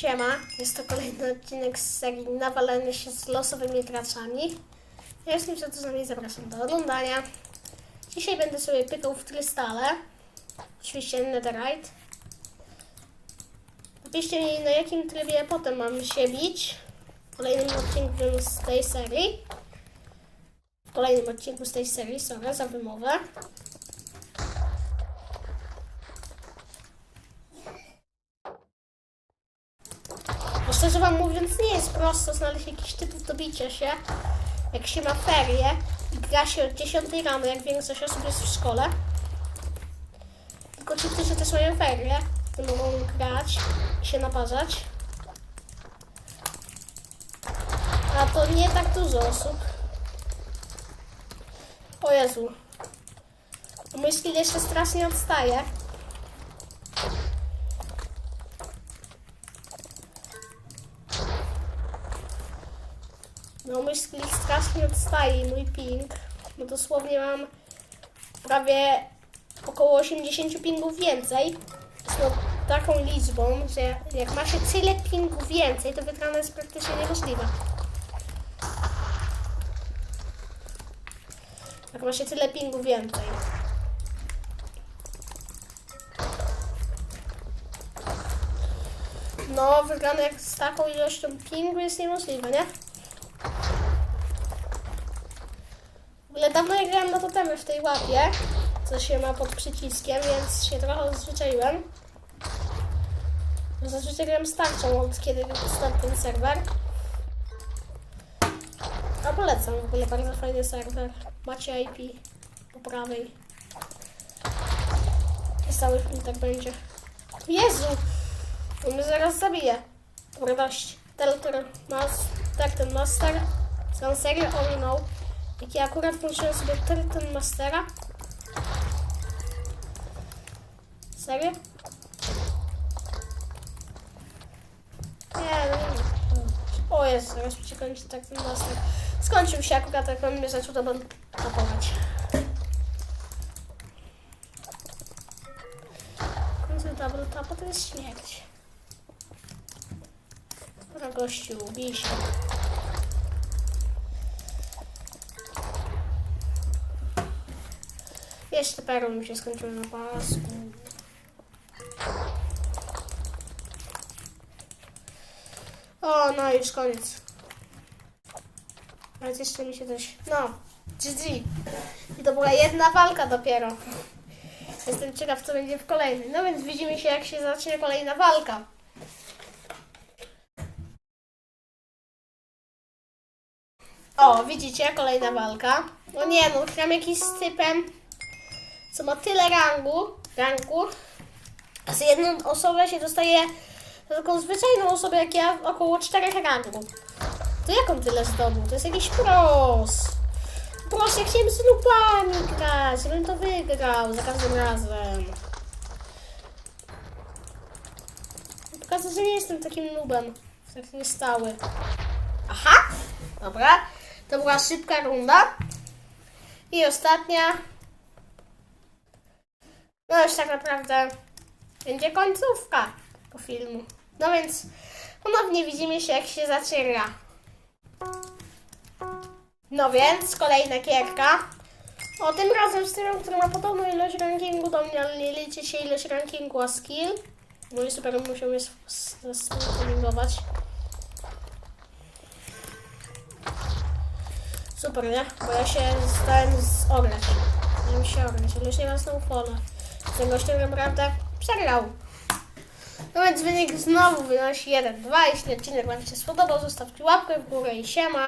Siema, jest to kolejny odcinek z serii Nawalenie się z losowymi graczami. Ja jestem przed z nami zapraszam do oglądania. Dzisiaj będę sobie pykał w krystale. Oczywiście netherite. Napiszcie mi na jakim trybie potem mam się bić. W kolejnym odcinku z tej serii. W kolejnym odcinku z tej serii, sorry za wymowę. Bo szczerze wam mówiąc, nie jest prosto znaleźć jakiś tytuł do bicia się, jak się ma ferie i gra się od 10 rano, jak większość osób jest w szkole. Tylko ci, którzy też mają ferie, to mogą grać i się naparzać. A to nie tak dużo osób. O Jezu. Mój skill jeszcze strasznie odstaje. No mój skill strasznie odstaje mój ping. No dosłownie mam prawie około 80 pingów więcej. No taką liczbą, że jak ma się tyle pingów więcej, to wygrana jest praktycznie niemożliwa. Jak ma się tyle pingów więcej. No, wygrana z taką ilością pingu jest niemożliwe, nie? W ogóle dawno nie grałem na totemy w tej łapie, co się ma pod przyciskiem, więc się trochę odzwyczaiłem. Zazwyczaj gram z tarczą od kiedy stał ten serwer. A polecam w ogóle bardzo fajny serwer. Macie IP po prawej. Jest cały film tak będzie. Jezu! On mnie zaraz zabije. Dobra, dość. Teltor mas, tak ten master. Są serio ominął. Jak ja akurat włączyłem sobie ten mastera. Serio? Nie, no nie. O jest, zaraz mi się kończy tak master. Skończył się akurat, jak on mnie zaczął tapować. Double tapa to jest śmierć. Dobra gościu, bij się. Jeszcze perły mi się skończyły na pasku. O, no już koniec. Ale jeszcze mi się coś... No, GG. I to była jedna walka dopiero. Jestem ciekaw, co będzie w kolejnej. No więc widzimy się, jak się zacznie kolejna walka. O, widzicie, kolejna walka. No nie, no gram jakiś z typem, co ma tyle rangu, ranku, a z jedną osobą się dostaje za taką zwyczajną osobę jak ja około czterech rangów. To jak on tyle zdobył? To jest jakiś pros. Pros, jak chciałem z lupami grać, żebym to wygrał za każdym razem. Pokażę, że nie jestem takim nubem, tak niestały. Aha, dobra. To była szybka runda. I ostatnia. No już tak naprawdę będzie końcówka po filmu. No więc ponownie widzimy się, jak się zaczyna. No więc kolejna gierka. O, tym razem z tym, który ma podobną ilość rankingu do mnie, ale nie liczy się ilość rankingu, a skill. No i super musiał mnie streamingować. Super, nie? Bo ja się stałem z ograć. Miałem się ograć, ale już nie ma snowfalla. Ten gościu naprawdę przegrał. No więc wynik znowu wynosi 1-2. Jeśli odcinek Wam się spodobał, zostawcie łapkę w górę i siema.